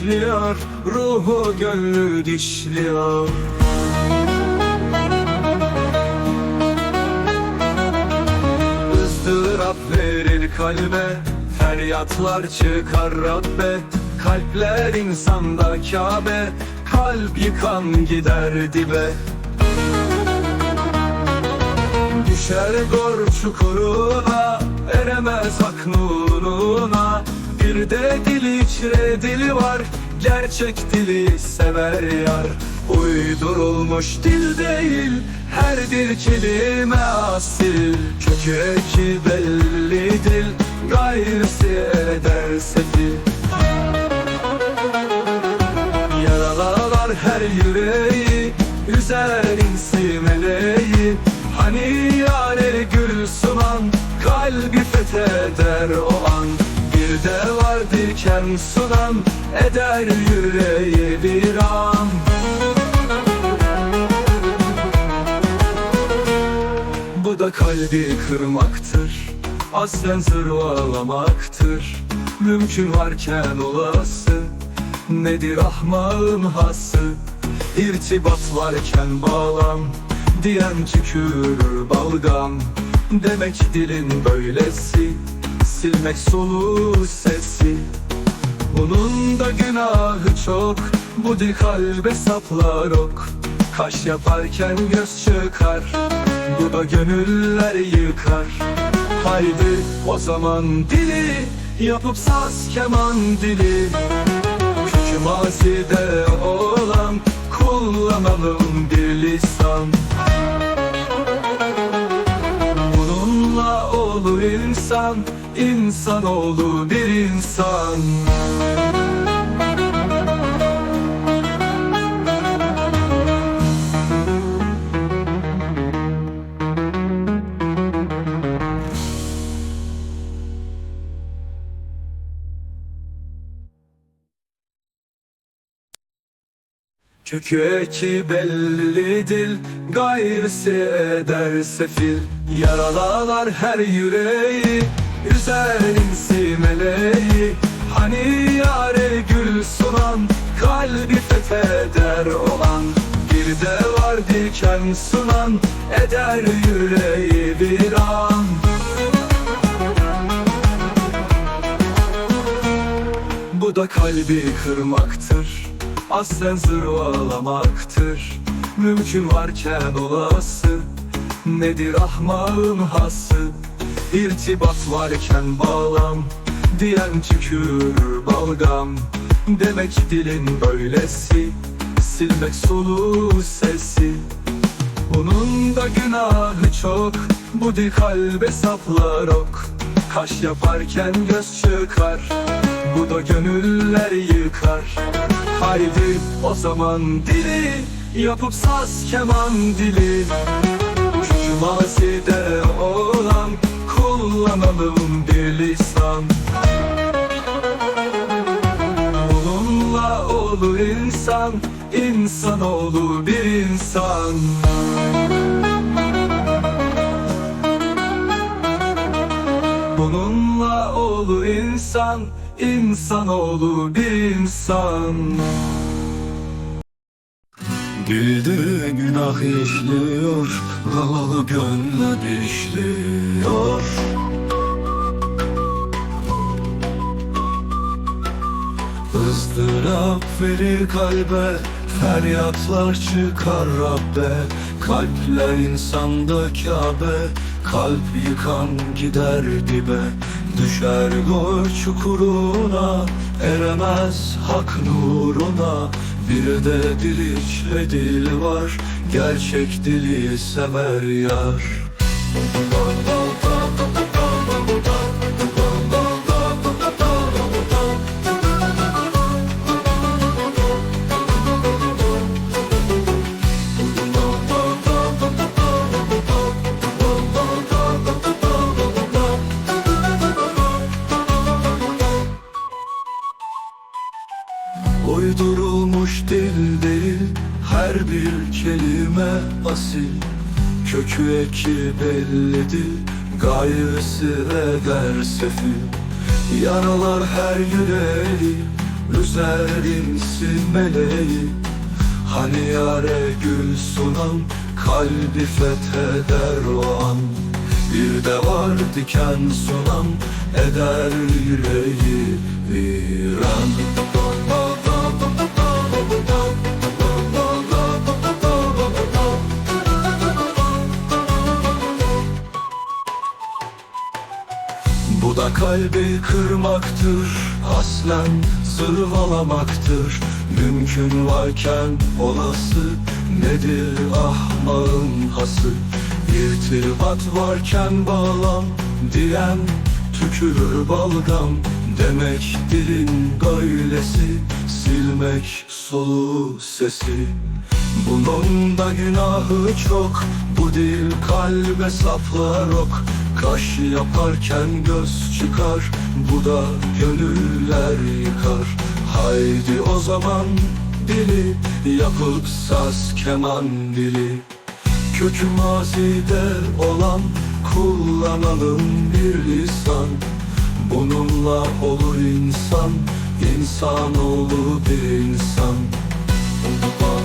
işliyor Ruhu gönlü dişliyor. Izdırap verir kalbe Feryatlar çıkar Rabbe. Kalpler insanda Kabe Kalp yıkan gider dibe. Düşer gor çukuruna Eremez hak nuruna Bir de dil içre dili var Gerçek dili sever yar. Uydurulmuş dil değil Her bir kelime asil. Kökü eki belli dil Gayrısı eder sefil Yaralar her yüreği Üzer insi meleği. Hani yare gül sunan Kalbi fetheder o an Bir de var diken sunan Eder yüreği bir an. Bu da kalbi kırmaktır Aslen zırvalamaktır Mümkün varken olası Nedir ahmağın hası? İrtibat varken bağlam Diyen tükürür balgam. Demek dilin böylesi Silmek soluğu sesi. Bunun da günahı çok Bu dil kalbe saplar ok. Kaş yaparken göz çıkar Bu da gönüller yıkar. Haydi o zaman dili Yapıp saz keman dili. Kökü mazide olan Kullanalım bir lisan insan İnsan oğlu bir insan Kökü eki belli dil Gayrısı eder sefil Yaralar her yüreği Üzer insi meleği. Hani yare gül sunan Kalbi fetheder olan. Bir de var diken sunan Eder yüreği bir an. Bu da kalbi kırmaktır Aslen zırvalamaktır Mümkün varken olası. Nedir ahmağın hası? İrtibat varken bağlam. Diyen tükürür balgam. Demek dilin böylesi. Silmek soluğu sesi. Bunun da günahı çok. Bu dil kalbe saplar ok Kaş yaparken göz çıkar. Bu da gönüller yıkar Haydi o zaman dili Yapıp saz keman dili. Şu mazide olan Kullanalım bir lisan Bununla olur insan İnsan oğlu bir insan. Bununla olur insan İnsan oğlu bir insan. Dilde günah işliyor Havalı gönlü dişliyor. Izdırap verir kalbe Feryatlar çıkar Rabbe. Kalpler insanda Kabe Kalp yıkan gider dibe Düşer gor çukuruna Eremez hak nuruna. Bir de dil içre dil var Gerçek dili sever yar. Uydurulmuş kelime asil Kökü eki bellidir Gayrısı eder sefil. Yaralar her yüreği Üzerimsin meleği. Hani yare gül sunan Kalbi fetheder o an. Bir de var diken sunan Eder yüreği viran Kalbi kırmaktır Aslen zırvalamaktır. Mümkün varken olası Nedir ahmağın hası? İrtibat varken bağlan Diyen tükürür balgam Demek dilin böylesi Silmek soluğu sesi. Bunun da günahı çok Bu dil kalbe saplar ok Kaş yaparken göz çıkar Bu da gönüller yıkar. Haydi o zaman dili Yapıp saz keman dili. Kökü mazide olan Kullanalım bir lisan. Bununla olur insan İnsanoğlu bir insan. Budur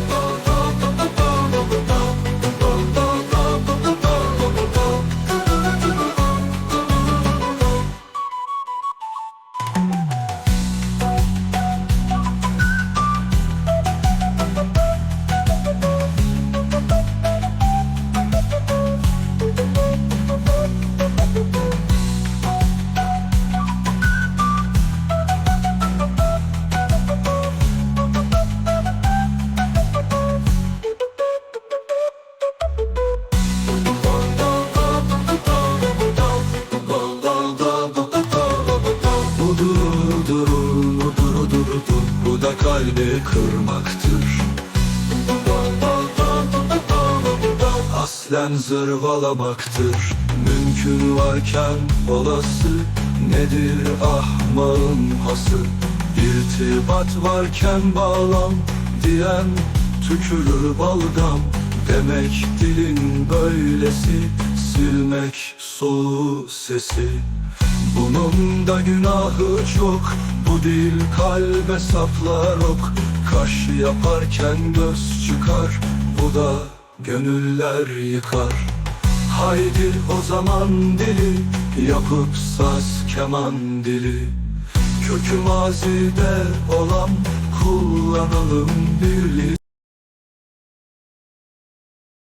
kırmaktır. Aslen zırvalamaktır. Mümkün varken olası Nedir ahmağın hası? İrtibat varken bağlam Diyen tükürür balgam. Demek dilin böylesi Silmek soluğu sesi bunun da günahı çok Bu dil kalbe saplar ok. Kaş yaparken göz çıkar Bu da gönüller yıkar. Haydi o zaman dili Yapıp saz keman dili. Kökü mazide olan Kullanalım birlik